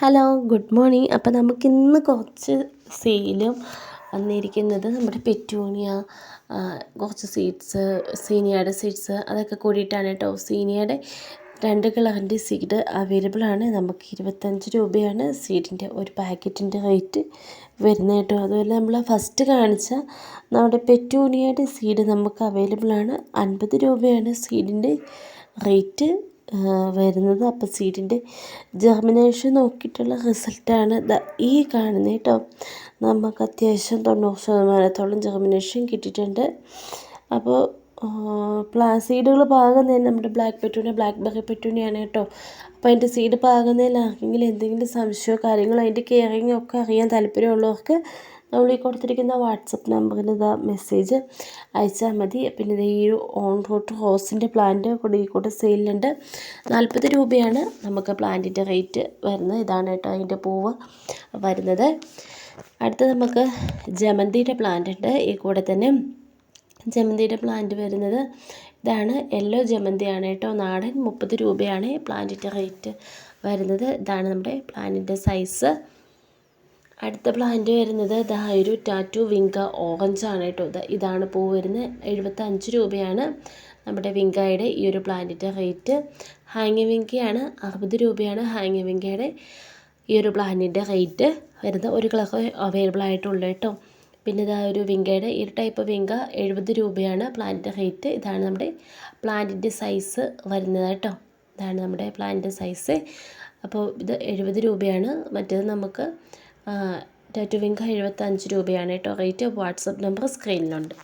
Hello good morning. അപ്പോൾ നമുക്കിന്ന് കുറച്ച് സെയിലും വന്നിരിക്കുന്നത് നമ്മുടെ പെറ്റൂണിയ കുറച്ച് സീഡ്സ് സീനിയയുടെ സീഡ്സ് അതൊക്കെ കൂടിയിട്ടാണ് കേട്ടോ. സീനിയയുടെ രണ്ട് കളറിന്റെ സീഡ് അവൈലബിൾ ആണ്. നമുക്ക് ഇരുപത്തഞ്ച് രൂപയാണ് സീഡിന്റെ ഒരു പാക്കറ്റിന്റെ റേറ്റ് വരുന്നത് കേട്ടോ. അതുപോലെ നമ്മൾ ഫസ്റ്റ് കാണിച്ച നമ്മുടെ പെറ്റൂണിയയുടെ സീഡ് നമുക്ക് അവൈലബിൾ ആണ്. അൻപത് രൂപയാണ് സീഡിന്റെ റേറ്റ്. വരുന്നത്. അപ്പോൾ സീഡിന്റെ ജെർമിനേഷൻ നോക്കിയിട്ടുള്ള റിസൾട്ടാണ് ഈ കാണുന്നത് കേട്ടോ നമുക്ക് അത്യാവശ്യം തൊണ്ണൂറ് ശതമാനത്തോളം ജെർമിനേഷൻ കിട്ടിയിട്ടുണ്ട്. അപ്പോൾ സീഡുകൾ പാകുന്നതിന് നമ്മുടെ ബ്ലാക്ക് പെറ്റൂണി ബ്ലാക്ക് ബെറി പെറ്റൂണിയാണ് കേട്ടോ അപ്പോൾ അതിന്റെ സീഡ് പാകുന്നതിൽ ആർക്കെങ്കിലും എന്തെങ്കിലും സംശയമോ കാര്യങ്ങളോ അതിന്റെ കെയറിങ്ങോ ഒക്കെ അറിയാൻ താല്പര്യമുള്ളവർക്ക് നമ്മൾ ഈ കൊടുത്തിരിക്കുന്ന വാട്സപ്പ് നമ്പറിൽ ഇതാ മെസ്സേജ് അയച്ചാൽ മതി. പിന്നെ ഇത് ഈ ഓൺ റൂട്ട് റോസിന്റെ പ്ലാന്റ് കൂടി ഈ കൂടെ സെയിലുണ്ട് നാൽപ്പത് രൂപയാണ് നമുക്ക് പ്ലാന്റിന്റെ റേറ്റ് വരുന്നത്. ഇതാണ് കേട്ടോ അതിന്റെ പൂവ് വരുന്നത്. അടുത്ത് നമുക്ക് ജമന്തിയുടെ പ്ലാന്റ് ഉണ്ട്. ഈ കൂടെ തന്നെ ജമന്തിയുടെ പ്ലാന്റ് വരുന്നത് ഇതാണ്. യെല്ലോ ജമന്തിയാണ് കേട്ടോ. നാടൻ മുപ്പത് രൂപയാണ് പ്ലാന്റിന്റെ റേറ്റ് വരുന്നത്. ഇതാണ് നമ്മുടെ പ്ലാന്റിന്റെ സൈസ്. അടുത്ത പ്ലാന്റ് വരുന്നത് ദാ ഒരു ടാറ്റു വിങ്ക ഓറഞ്ച് ആണ് കേട്ടോ. ഇതാണ് പൂ വരുന്നത്. എഴുപത്തഞ്ച് രൂപയാണ് നമ്മുടെ വിങ്കയുടെ ഈ ഒരു പ്ലാന്റിന്റെ റേറ്റ് ഹാങ്ങി വിങ്കയാണ് അറുപത് രൂപയാണ് ഹാങ്ങി വിങ്കയുടെ ഈ ഒരു പ്ലാന്റിന്റെ റേറ്റ് വരുന്നത് ഒരു കളർ അവൈലബിൾ ആയിട്ടുള്ളൂ കേട്ടോ. പിന്നെ ഇതാ ഒരു വിങ്കയുടെ ഈ ടൈപ്പ് വിങ്ക എഴുപത് രൂപയാണ് പ്ലാന്റിന്റെ റേറ്റ് ഇതാണ് നമ്മുടെ പ്ലാന്റിന്റെ സൈസ് വരുന്നത് കേട്ടോ. ഇതാണ് നമ്മുടെ പ്ലാന്റിന്റെ സൈസ് അപ്പോൾ ഇത് എഴുപത് രൂപയാണ്. മറ്റേത് നമുക്ക് ടാറ്റു എഴുപത്തഞ്ച് രൂപയാണ് കേട്ടോ. Rate WhatsApp number സ്ക്രീനിലുണ്ട്.